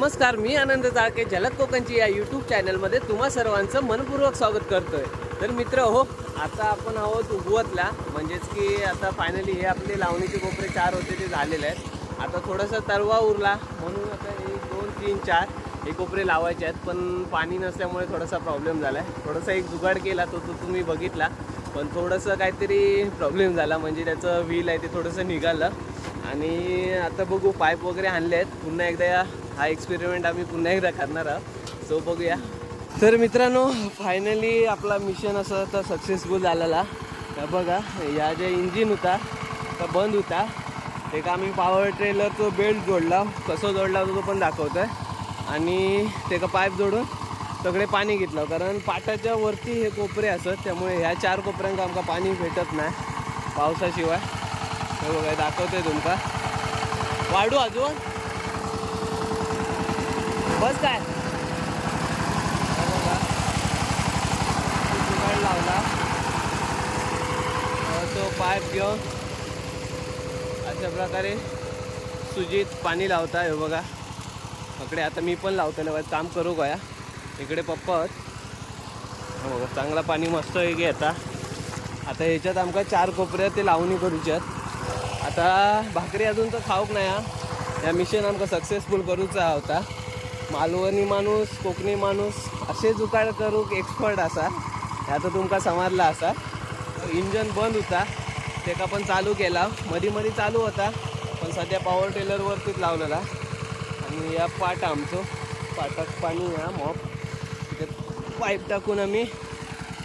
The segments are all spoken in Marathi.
नमस्कार मी आनंद जाळके जलद कोकणची या यूट्यूब चॅनलमध्ये तुम्हा सर्वांचं मनपूर्वक स्वागत करतोय. तर मित्र हो आता आपण आहोत उगवतला. म्हणजेच की आता फायनली हे आपले लावणीचे कोपरे चार होते ते झालेले आहेत. आता थोडंसं तरवा उरला म्हणून आता एक दोन तीन चार हे कोपरे लावायचे आहेत. पण पाणी नसल्यामुळे थोडासा प्रॉब्लेम झाला आहे थोडासा एक जुगाड केला तो तो तुम्ही बघितला. पण थोडंसं काहीतरी प्रॉब्लेम झाला. म्हणजे त्याचं व्हील आहे ते थोडंसं निघालं. आणि आता बघू पाईप वगैरे आणले आहेत. पुन्हा एकदा या हा एक्सपेरिमेंट आम्ही पुन्हा एकदा करणार आहोत. सो बघूया. तर मित्रांनो फायनली आपला मिशन असं तर सक्सेसफुल झालेला. तर बघा या जे इंजिन होता तो बंद होता. एक आम्ही पॉवर ट्रेलरचा बेल्ट जोडला. कसं जोडला होता तो पण दाखवतोय. आणि ते का पाईप जोडून सगळे पाणी घेतलं. कारण पाटाच्या वरती हे कोपरे असत त्यामुळे ह्या चार कोपऱ्यांक आमका पाणी भेटत नाही पावसाशिवाय. हे बघा आहे तुमका. वाढू अजून? बस काय? बघा. जुगाड लावला तो पाईप घेऊन अशा प्रकारे सुजीत पाणी लावता हे बघा. इकडे आता मी पण लावतो काम करू गया. इकडे पप्पा हो बघा चांगला पाणी मस्त आहे की आता. आता ह्याच्यात आमका चार कोपऱ्या ते लावणी करूच्यात. आता भाकरी अजून तर खाऊक नाही हा. या मिशन आमकां सक्सेसफुल करूचा होता. मालवणी माणूस कोकणी माणूस असे जुकाड करूक एक्सपर्ट असा हे आता तुमका समजला असा इंजन बंद होता. तेका पण चालू केला. मधी मधी चालू होता. पण सध्या पॉवर टेलरवरतीच लावलेला. आणि या पाट आमचं. पाटात पाणी या मॉप. तिथे पाईप टाकून आम्ही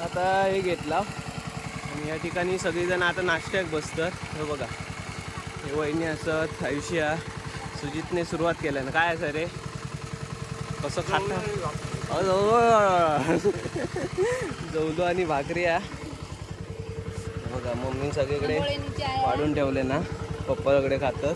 आता हे घेतला. आणि या ठिकाणी सगळेजण आता नाश्त्याक बसतात. हे बघा. हे वहिनी असत आयुष्या सुजितने सुरुवात केल्या ना काय असं रे? कसं खाता जवलो आणि भाकरी या. बघा मम्मी सगळीकडे वाढून ठेवले ना. पप्पाकडे खातात.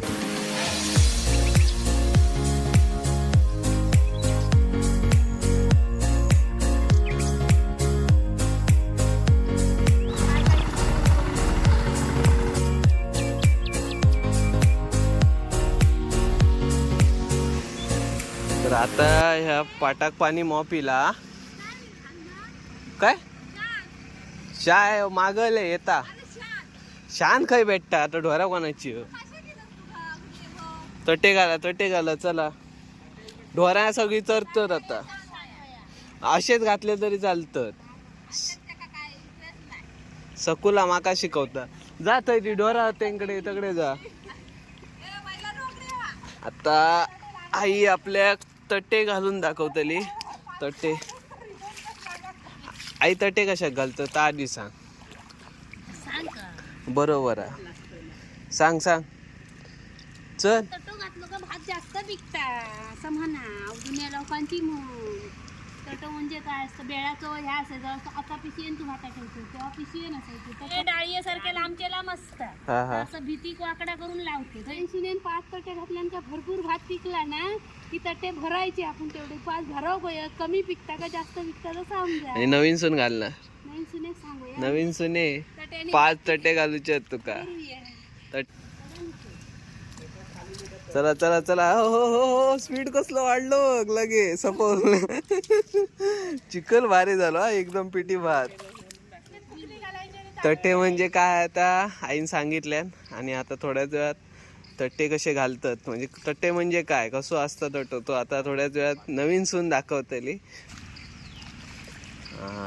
तर आता ह्या पाटाक पाणी मॉपिला काय? शाय मागले येता. शान खय भेटता आता ढोरा कोणाची? तटे घाला तटे घाला चला. ढोरा सगळी चरतात आता. असेच घातले तरी चालतात सकुला माका शिकवता. जात ती ढोरा तेंकडे तकडे जा. आता आई आपल्या तट्टे घालून दाखवतली. तट्टे. आई तट्टे कशाक घालतं? ता आधी सांग. बरोबर आहे. सांग सांग. चल. भात जास्त विकता असं म्हणा. जुन्या लोकांची म्हणजे काय असतं बेळाचं ह्या असायचं असं आता पिशयन तू भाता ठेवतो तेव्हा पिशयन असायचं. ते डाळीसारखे लांबचे लांब असतात. हा हा. असं भीती वाकडा करून लावते. ऐंशी पाच तटे घातल्यानंतर भरपूर भात पिकला ना की तटे भरायचे आपण तेवढे. पाच भराव गय कमी पिकता का जास्त पिकता तर समजा आणि नवीन सून घालणार नाही सुने सांगूया. नवीन सुने तट्याने पाच तटे घालूचे आहेत तुका. तट चला चला चला. हो हो हो हो. स्पीड कसलं वाढलो लगे सपोज चिकल भारी झालो हा एकदम पिटी भात. तट्टे म्हणजे काय आता? आईन सांगितल्यान आणि आता थोड्याच वेळात तट्टे कसे घालतात? म्हणजे तट्टे म्हणजे काय? कसो असतं तटो? तो आता थोड्याच वेळात नवीन सून दाखवतली.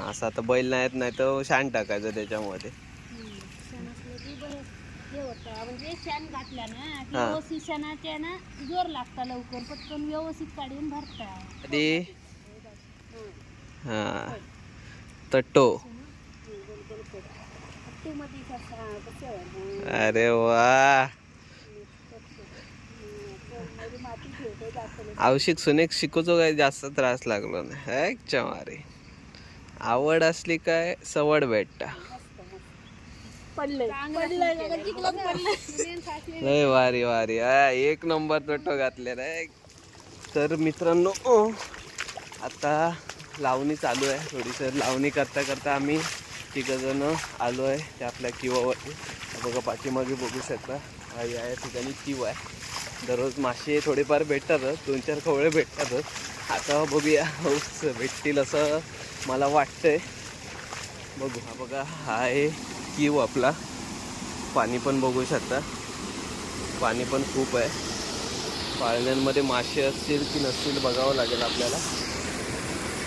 असं आता बैल नाहीत नाही तर शान टाकायचं त्याच्यामध्ये. हे होतं. म्हणजे ना की हा. व्यवस्थित ना जोर लागता लवकर. पटकन व्यवस्थित काढून भरता. आधी? हा. मध्ये कसं कसं अरे वा. माती ठेवते दाखवलं आवशिक सुनेक शिकवतो काय जास्त त्रास लागलो नाही. ह्याच्या मारे आवड असली काय सवड भेटता. पडलंय. लय वारी वारी. हा, एक नंबर तोटो घातले रे तर मित्रांनो आता लावणी चालू आहे. थोडीसं लावणी करता करता आम्ही तिघजण आलो आहे त्या आपल्या किवावरती बघा पाठीमागे बघू शकता. हा या ठिकाणी किव आहे. दररोज मासे थोडेफार भेटतातच. दोन चार खवळे भेटतातच. आता बघूया हौस भेटतील असं मला वाटतंय. बघू. हा बघा हा आहे किव आपला. पाणी पण बघू शकता. पाणी पण खूप आहे. पाळण्यांमध्ये मासे असतील की नसतील बघावं लागेल आपल्याला.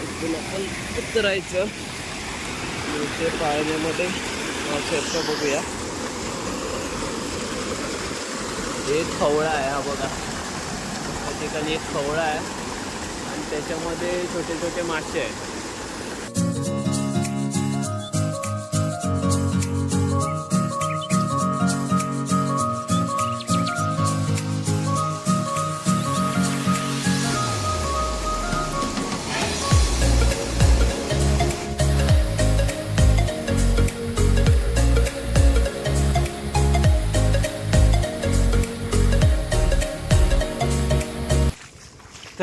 इथून आपण उतरायचं. पाळण्यामध्ये मासे आहेत बघूया. हे एक खवळा आहे हा बघा. त्या ठिकाणी एक खवळा आहे. आणि त्याच्यामध्ये छोटे छोटे मासे आहेत.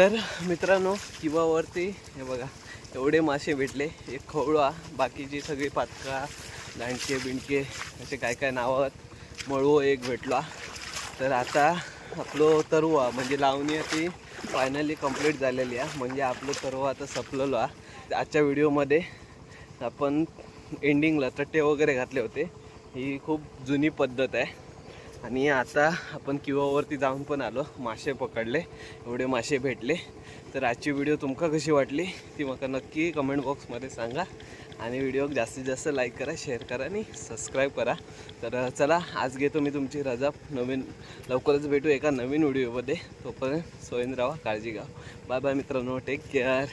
तर मित्रांनो किवावरती हे बघा एवढे मासे भेटले एक खवळा बाकीची सगळी पातका दांडके बिंडके असे काय काय नावं आहेत मळवो एक भेटला. तर आता आपलं तरुवा म्हणजे लावणी ती फायनली कंप्लीट झालेली आहे. म्हणजे आपलं तरुवा आता संपलेलो आहे. आजच्या व्हिडिओमध्ये आपण एंडिंगला तट्टे वगैरे घातले होते. ही खूप जुनी पद्धत आहे. आणि आता आपण किवावरती जाऊन पण आलो. मासे पकडले. एवढे मासे भेटले. तर आजची व्हिडिओ तुमका कशी वाटली ती मला नक्की कमेंट बॉक्समध्ये सांगा. आणि व्हिडिओ जास्तीत जास्त लाईक करा शेअर करा आणि सबस्क्राईब करा. तर चला आज घेतो मी तुमची रजा. नवीन लवकरच भेटू एका नवीन व्हिडिओमध्ये. तोपर्यंत सोयीन राहा काळजी घ्या. बाय बाय मित्रांनो. Take care